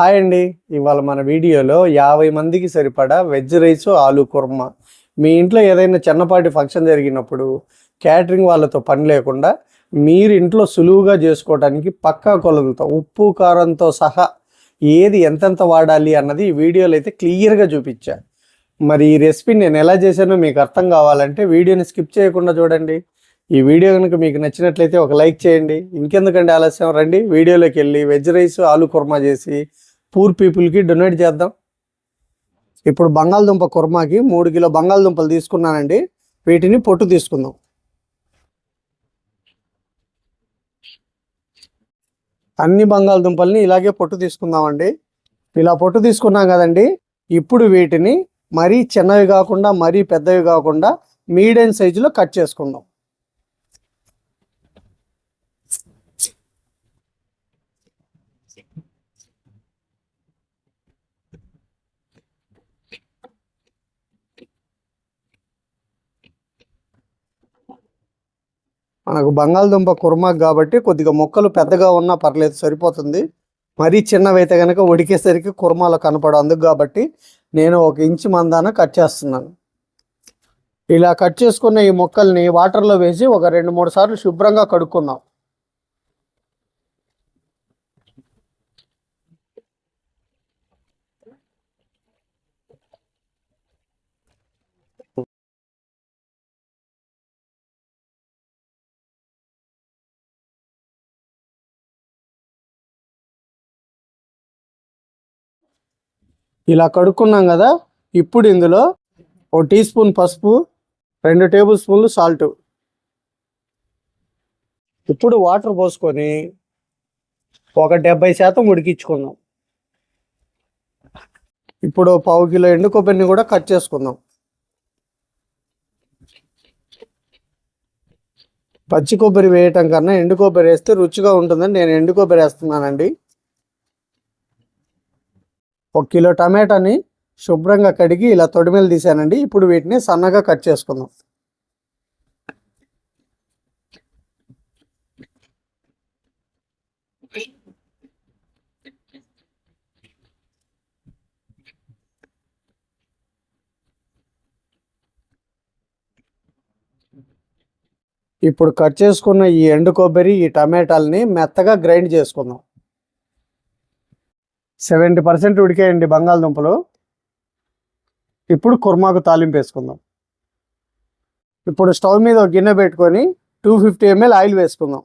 Hi అండి. ఇవాళ మన వీడియోలో యాభై మందికి సరిపడా వెజ్ రైస్ ఆలు కుర్మా. మీ ఇంట్లో ఏదైనా చిన్నపాటి ఫంక్షన్ జరిగినప్పుడు క్యాటరింగ్ వాళ్ళతో పని లేకుండా మీరు ఇంట్లో సులువుగా చేసుకోవడానికి పక్కా కొలతలతో ఉప్పు కారంతో సహా ఏది ఎంతెంత వాడాలి అన్నది ఈ వీడియోలో అయితే క్లియర్గా చూపించా. మరి ఈ రెసిపీ నేను ఎలా చేశానో మీకు అర్థం కావాలంటే వీడియోని స్కిప్ చేయకుండా చూడండి. ఈ వీడియో కనుక మీకు నచ్చినట్లయితే ఒక లైక్ చేయండి. ఇంకెందుకండి ఆలస్యం? రండి వీడియోలోకి వెళ్ళి వెజ్ రైస్ ఆలు కుర్మా చేసి పూర్ పీపుల్కి డొనేట్ చేద్దాం. ఇప్పుడు బంగాళదుంప కుర్మాకి మూడు కిలో బంగాళదుంపలు తీసుకున్నానండి. వీటిని పొట్టు తీసుకుందాం. అన్ని బంగాళదుంపల్ని ఇలాగే పొట్టు తీసుకుందామండి. ఇలా పొట్టు తీసుకున్నాం కదండి. ఇప్పుడు వీటిని మరీ చిన్నవి కాకుండా మరీ పెద్దవి కాకుండా మీడియం సైజులో కట్ చేసుకుందాం. మనకు బంగాళదుంప కుర్మాకు కాబట్టి కొద్దిగా మొక్కలు పెద్దగా ఉన్నా పర్లేదు సరిపోతుంది. మరీ చిన్నవైతే కనుక ఉడికేసరికి కుర్మాలో కనపడు అందుకు కాబట్టి నేను ఒక ఇంచు మందాన కట్ చేస్తున్నాను. ఇలా కట్ చేసుకున్న ఈ మొక్కల్ని వాటర్లో వేసి ఒక రెండు మూడు సార్లు శుభ్రంగా కడుక్కుందాం ఇలా కడుక్కున్నాం కదా ఇప్పుడు ఇందులో ఒక టీ స్పూన్ పసుపు రెండు టేబుల్ స్పూన్లు సాల్ట్. ఇప్పుడు వాటర్ పోసుకొని ఒక డెబ్బై శాతం ఉడికించుకుందాం. ఇప్పుడు పావు కిలో ఎండు కొబ్బరిని కూడా కట్ చేసుకుందాం. పచ్చి కొబ్బరి వేయటం కన్నా ఎండు కొబ్బరి వేస్తే రుచిగా ఉంటుందని నేను ఎండు కొబ్బరి వేస్తున్నానండి. ఒక కిలో టమాటాని శుభ్రంగా కడిగి ఇలా తొడిమేలు తీసానండి. ఇప్పుడు వీటిని సన్నగా కట్ చేసుకుందాం. ఇప్పుడు కట్ చేసుకున్న ఈ ఎండు కొబ్బరి ఈ టమాటాలని మెత్తగా గ్రైండ్ చేసుకుందాం. సెవెంటీ పర్సెంట్ ఉడికేయండి బంగాళదుంపలు. ఇప్పుడు కుర్మాకు తాలింపు వేసుకుందాం. ఇప్పుడు స్టవ్ మీద ఒక గిన్నె పెట్టుకొని టూ ఫిఫ్టీ ఎంఎల్ ఆయిల్ వేసుకుందాం.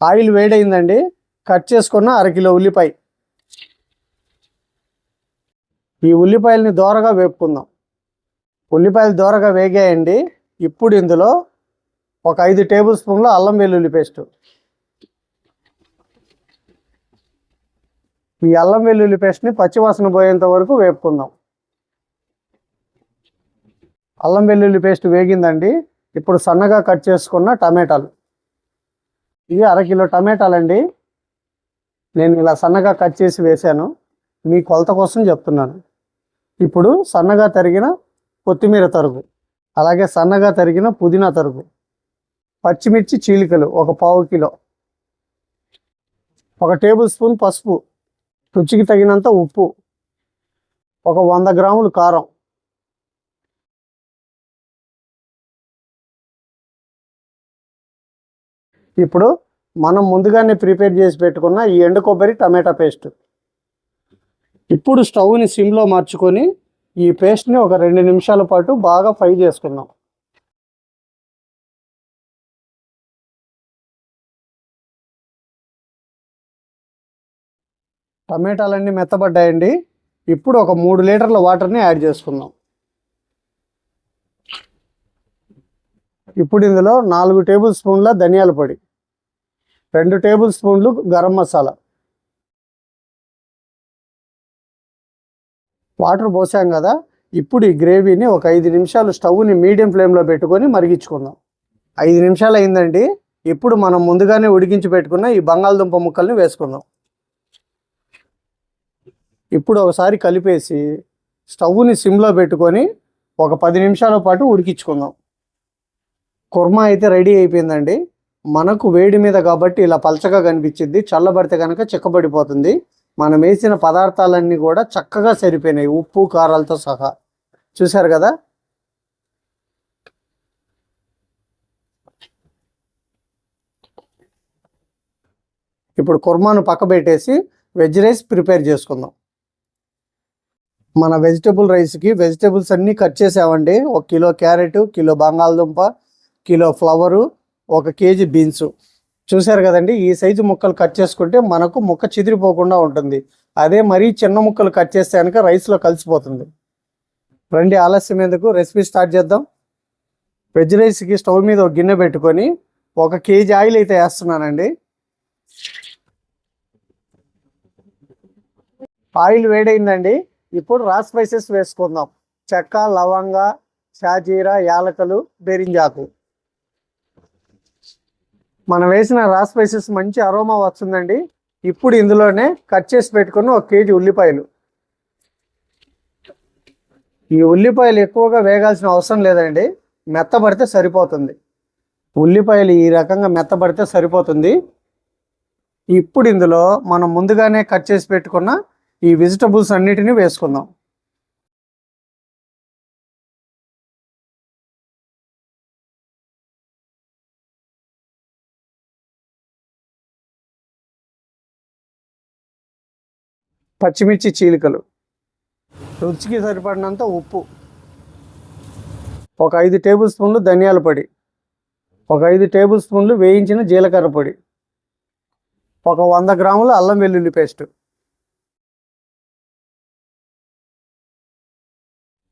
ఆయిల్ వేడైందండి. కట్ చేసుకున్న అరకిలో ఉల్లిపాయ. ఈ ఉల్లిపాయలని దోరగా వేపుకుందాం. ఉల్లిపాయలు దోరగా వేగాయండి. ఇప్పుడు ఇందులో ఒక ఐదు టేబుల్ స్పూన్ల అల్లం వెల్లుల్లి పేస్టు. ఈ అల్లం వెల్లుల్లి పేస్ట్ని పచ్చివాసన పోయేంత వరకు వేపుకుందాం. అల్లం వెల్లుల్లి పేస్ట్ వేగిందండి. ఇప్పుడు సన్నగా కట్ చేసుకున్న టమాటాలు. ఇవి అరకిలో టమాటాలండి. నేను ఇలా సన్నగా కట్ చేసి వేశాను. మీ కొలత కోసం చెప్తున్నాను. ఇప్పుడు సన్నగా తరిగిన కొత్తిమీర తరుగు. అలాగే సన్నగా తరిగిన పుదీనా తరుగు. పచ్చిమిర్చి చీలికలు ఒక పావు కిలో. ఒక టేబుల్ స్పూన్ పసుపు. రుచికి తగినంత ఉప్పు. ఒక వంద గ్రాములు కారం. ఇప్పుడు మనం ముందుగానే ప్రిపేర్ చేసి పెట్టుకున్న ఈ ఎండు కొబ్బరి టమాటా పేస్ట్. ఇప్పుడు స్టవ్ని సిమ్లో మార్చుకొని ఈ పేస్ట్ని ఒక రెండు నిమిషాల పాటు బాగా ఫ్రై చేసుకుందాం. టమాటాలన్నీ మెత్తబడ్డాయండి. ఇప్పుడు ఒక మూడు లీటర్ల వాటర్ని యాడ్ చేసుకుందాం. ఇప్పుడు ఇందులో నాలుగు టేబుల్ స్పూన్ల ధనియాల పొడి రెండు టేబుల్ స్పూన్లు గరం మసాలా. వాటర్ పోసాం కదా ఇప్పుడు ఈ గ్రేవీని ఒక ఐదు నిమిషాలు స్టవ్ని మీడియం ఫ్లేమ్లో పెట్టుకొని మరిగించుకుందాం. ఐదు నిమిషాలు అయిందండి. ఇప్పుడు మనం ముందుగానే ఉడికించి పెట్టుకున్న ఈ బంగాళదుంప ముక్కల్ని వేసుకుందాం. ఇప్పుడు ఒకసారి కలిపేసి స్టవ్ని సిమ్లో పెట్టుకొని ఒక పది నిమిషాల పాటు ఉడికించుకుందాం. కుర్మా అయితే రెడీ అయిపోయిందండి. మనకు వేడి మీద కాబట్టి ఇలా పలచగా కనిపించింది. చల్లబడితే కనుక చిక్కబడిపోతుంది. మనం వేసిన పదార్థాలన్నీ కూడా చక్కగా సరిపోయినాయి ఉప్పు కారాలతో సహా. చూశారు కదా? ఇప్పుడు కుర్మాను పక్కబెట్టేసి వెజ్ రైస్ ప్రిపేర్ చేసుకుందాం. మన వెజిటబుల్ రైస్కి వెజిటబుల్స్ అన్నీ కట్ చేసామండి. ఒక కిలో క్యారెట్ కిలో బంగాళదుంప కిలో ఫ్లవరు ఒక కేజీ బీన్స్ చూశారు కదండి ఈ సైజు ముక్కలు కట్ చేసుకుంటే మనకు ముక్క చిదిరిపోకుండా ఉంటుంది. అదే మరీ చిన్న ముక్కలు కట్ చేస్తే కనుక రైస్లో కలిసిపోతుంది. రండి ఆలస్యం ఎందుకు? రెసిపీ స్టార్ట్ చేద్దాం. వెజ్ రైస్కి స్టవ్ మీద ఒక గిన్నె పెట్టుకొని ఒక కేజీ ఆయిల్ అయితే వేస్తున్నానండి. ఆయిల్ వేడైందండి. ఇప్పుడు రా స్పైసెస్ వేసుకుందాం. చెక్క లవంగ షాజీరా యాలకలు బెరింజాకు. మనం వేసిన రా స్పైసెస్ మంచి అరోమా వస్తుందండి. ఇప్పుడు ఇందులోనే కట్ చేసి పెట్టుకున్న ఒక కేజీ ఉల్లిపాయలు. ఈ ఉల్లిపాయలు ఎక్కువగా వేగాల్సిన అవసరం లేదండి. మెత్తబడితే సరిపోతుంది. ఉల్లిపాయలు ఈ రకంగా మెత్తబడితే సరిపోతుంది. ఇప్పుడు ఇందులో మనం ముందుగానే కట్ చేసి పెట్టుకున్న ఈ వెజిటబుల్స్ అన్నిటిని వేసుకుందాం. పచ్చిమిర్చి చీలికలు. రుచికి సరిపడినంత ఉప్పు. ఒక ఐదు టేబుల్ స్పూన్లు ధనియాల పొడి. ఒక ఐదు టేబుల్ స్పూన్లు వేయించిన జీలకర్ర పొడి. ఒక వంద గ్రాముల అల్లం వెల్లుల్లి పేస్టు.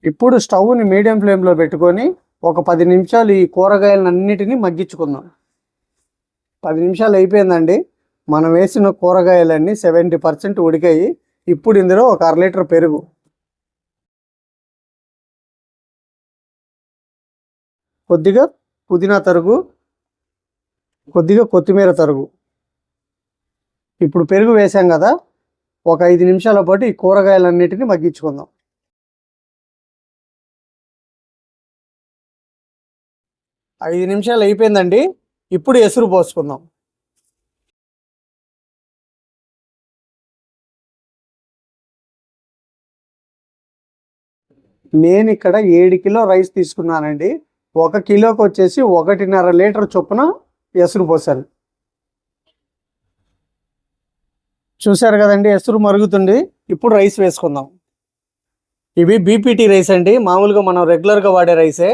ఇప్పుడు స్టవ్ని మీడియం ఫ్లేమ్లో పెట్టుకొని ఒక పది నిమిషాలు ఈ కూరగాయలన్నిటినీ మగ్గించుకుందాం. పది నిమిషాలు అయిపోయిందండి. మనం వేసిన కూరగాయలన్నీ సెవెంటీ పర్సెంట్ ఉడికాయి. ఇప్పుడు ఇందులో ఒక అర లీటర్ పెరుగు. కొద్దిగా పుదీనా తరుగు కొద్దిగా కొత్తిమీర తరుగు. ఇప్పుడు పెరుగు వేసాం కదా ఒక ఐదు నిమిషాల పాటు ఈ కూరగాయలన్నిటిని మగ్గించుకుందాం. ఐదు నిమిషాలు అయిపోయిందండి. ఇప్పుడు ఎసురు పోసుకుందాం. నేను ఇక్కడ ఏడు కిలో రైస్ తీసుకున్నానండి. ఒక కిలోకి వచ్చేసి ఒకటిన్నర లీటర్ చొప్పున ఎసురు పోసాను చూశారు కదండి ఎసురు మరుగుతుంది. ఇప్పుడు రైస్ వేసుకుందాం. ఇవి బీపీటీ రైస్ అండి. మామూలుగా మనం రెగ్యులర్గా వాడే రైసే.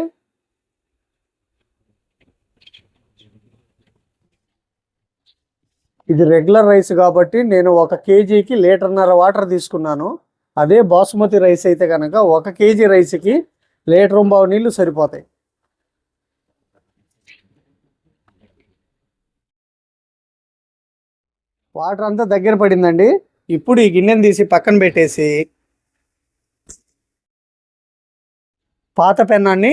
ఇది రెగ్యులర్ రైస్ కాబట్టి నేను ఒక కేజీకి లీటర్న్నర వాటర్ తీసుకున్నాను. అదే బాసుమతి రైస్ అయితే కనుక ఒక కేజీ రైస్కి లీటర్ బావు నీళ్ళు సరిపోతాయి. వాటర్ అంతా దగ్గర పడిందండి. ఇప్పుడు ఈ గిన్నెను తీసి పక్కన పెట్టేసి పాత పెన్నాన్ని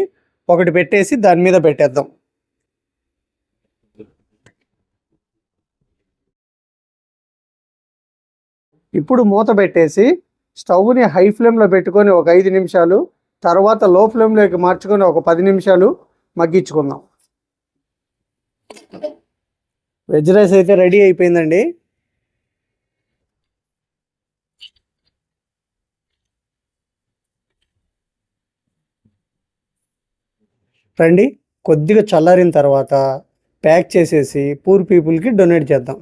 ఒకటి పెట్టేసి దాని మీద పెట్టేద్దాం. ఇప్పుడు మూత పెట్టేసి స్టవ్ని హై ఫ్లేమ్లో పెట్టుకొని ఒక ఐదు నిమిషాలు తర్వాత లో ఫ్లేమ్లోకి మార్చుకొని ఒక పది నిమిషాలు మగ్గించుకుందాం. వెజ్ రైస్ అయితే రెడీ అయిపోయిందండి. రండి కొద్దిగా చల్లారిన తర్వాత ప్యాక్ చేసేసి పూర్ పీపుల్కి డొనేట్ చేద్దాం.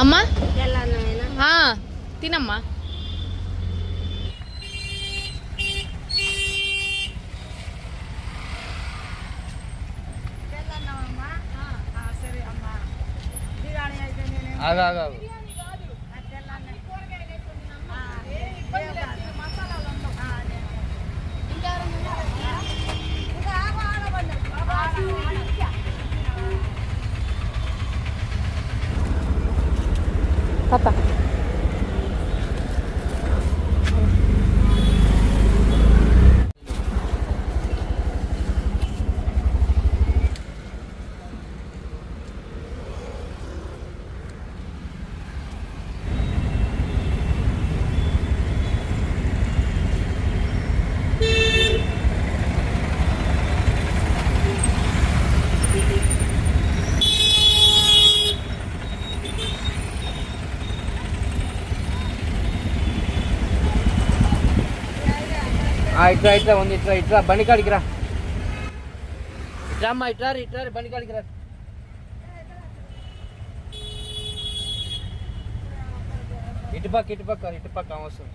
అమ్మా? తినమ్మా. తెల్లన్నమ్మా సరే అమ్మా ఇట్లా ఇట్లా ఉంది ఇట్లా ఇట్లా బండి కాడికి రా. ఇట్లా అమ్మా ఇట్లా ఇట్లా బండి కాడికి రా. ఇటు పక్క ఇటు పక్క ఇటు పక్క అవసరం.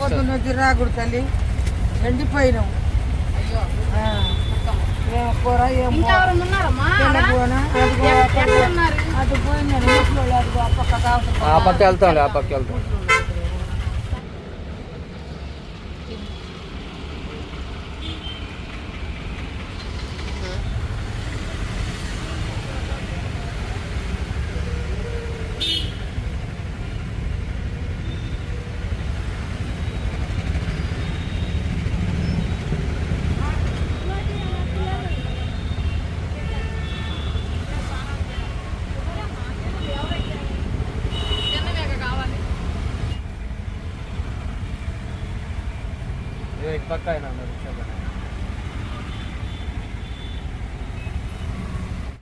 పొద్దున్న వచ్చి రాకుడు తల్లి. ఎండిపోయినాం. కూర ఏం అటు ఆ పక్క కావచ్చు ఆ పక్క వెళ్తాం такая